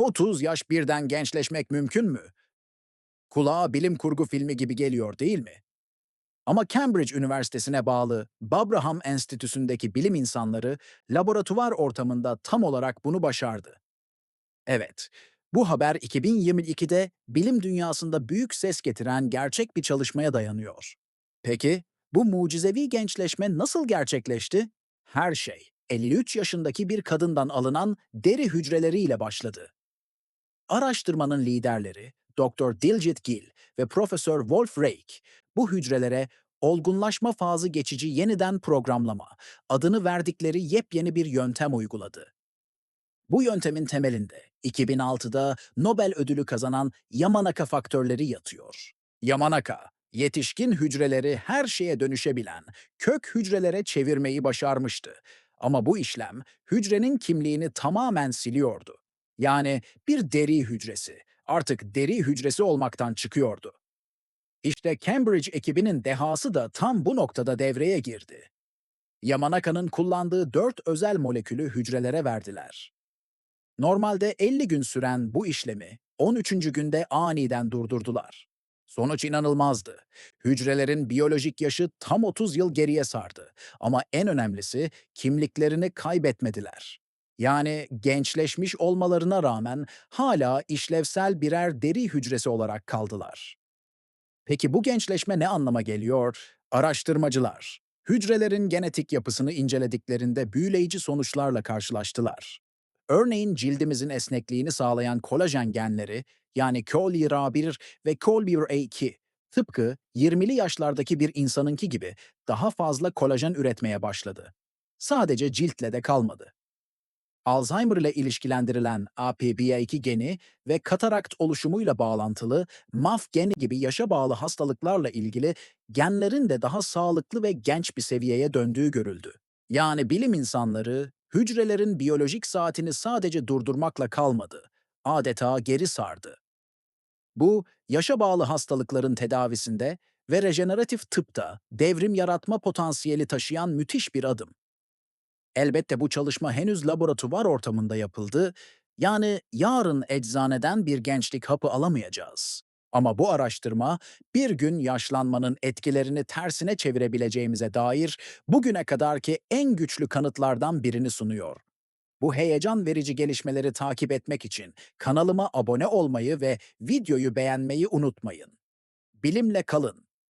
30 yaş birden gençleşmek mümkün mü? Kulağa bilim kurgu filmi gibi geliyor değil mi? Ama Cambridge Üniversitesi'ne bağlı Babraham Enstitüsü'ndeki bilim insanları laboratuvar ortamında tam olarak bunu başardı. Evet, bu haber 2022'de bilim dünyasında büyük ses getiren gerçek bir çalışmaya dayanıyor. Peki, bu mucizevi gençleşme nasıl gerçekleşti? Her şey 53 yaşındaki bir kadından alınan deri hücreleriyle başladı. Araştırmanın liderleri Dr. Diljit Gill ve Profesör Wolf Reich bu hücrelere olgunlaşma fazı geçici yeniden programlama adını verdikleri yepyeni bir yöntem uyguladı. Bu yöntemin temelinde 2006'da Nobel ödülü kazanan Yamanaka faktörleri yatıyor. Yamanaka, yetişkin hücreleri her şeye dönüşebilen kök hücrelere çevirmeyi başarmıştı. Ama bu işlem hücrenin kimliğini tamamen siliyordu. Yani bir deri hücresi artık deri hücresi olmaktan çıkıyordu. İşte Cambridge ekibinin dehası da tam bu noktada devreye girdi. Yamanaka'nın kullandığı dört özel molekülü hücrelere verdiler. Normalde 50 gün süren bu işlemi 13. günde aniden durdurdular. Sonuç inanılmazdı. Hücrelerin biyolojik yaşı tam 30 yıl geriye sardı. Ama en önemlisi kimliklerini kaybetmediler. Yani gençleşmiş olmalarına rağmen hala işlevsel birer deri hücresi olarak kaldılar. Peki bu gençleşme ne anlama geliyor? Araştırmacılar, hücrelerin genetik yapısını incelediklerinde büyüleyici sonuçlarla karşılaştılar. Örneğin cildimizin esnekliğini sağlayan kolajen genleri yani CoLR1 ve CoLR2 tıpkı 20'li yaşlardaki bir insanınki gibi daha fazla kolajen üretmeye başladı. Sadece ciltle de kalmadı. Alzheimer ile ilişkilendirilen APBA2 geni ve katarakt oluşumuyla bağlantılı MAF geni gibi yaşa bağlı hastalıklarla ilgili genlerin de daha sağlıklı ve genç bir seviyeye döndüğü görüldü. Yani bilim insanları hücrelerin biyolojik saatini sadece durdurmakla kalmadı, adeta geri sardı. Bu, yaşa bağlı hastalıkların tedavisinde ve rejeneratif tıpta devrim yaratma potansiyeli taşıyan müthiş bir adım. Elbette bu çalışma henüz laboratuvar ortamında yapıldı, yani yarın eczaneden bir gençlik hapı alamayacağız. Ama bu araştırma bir gün yaşlanmanın etkilerini tersine çevirebileceğimize dair bugüne kadarki en güçlü kanıtlardan birini sunuyor. Bu heyecan verici gelişmeleri takip etmek için kanalıma abone olmayı ve videoyu beğenmeyi unutmayın. Bilimle kalın.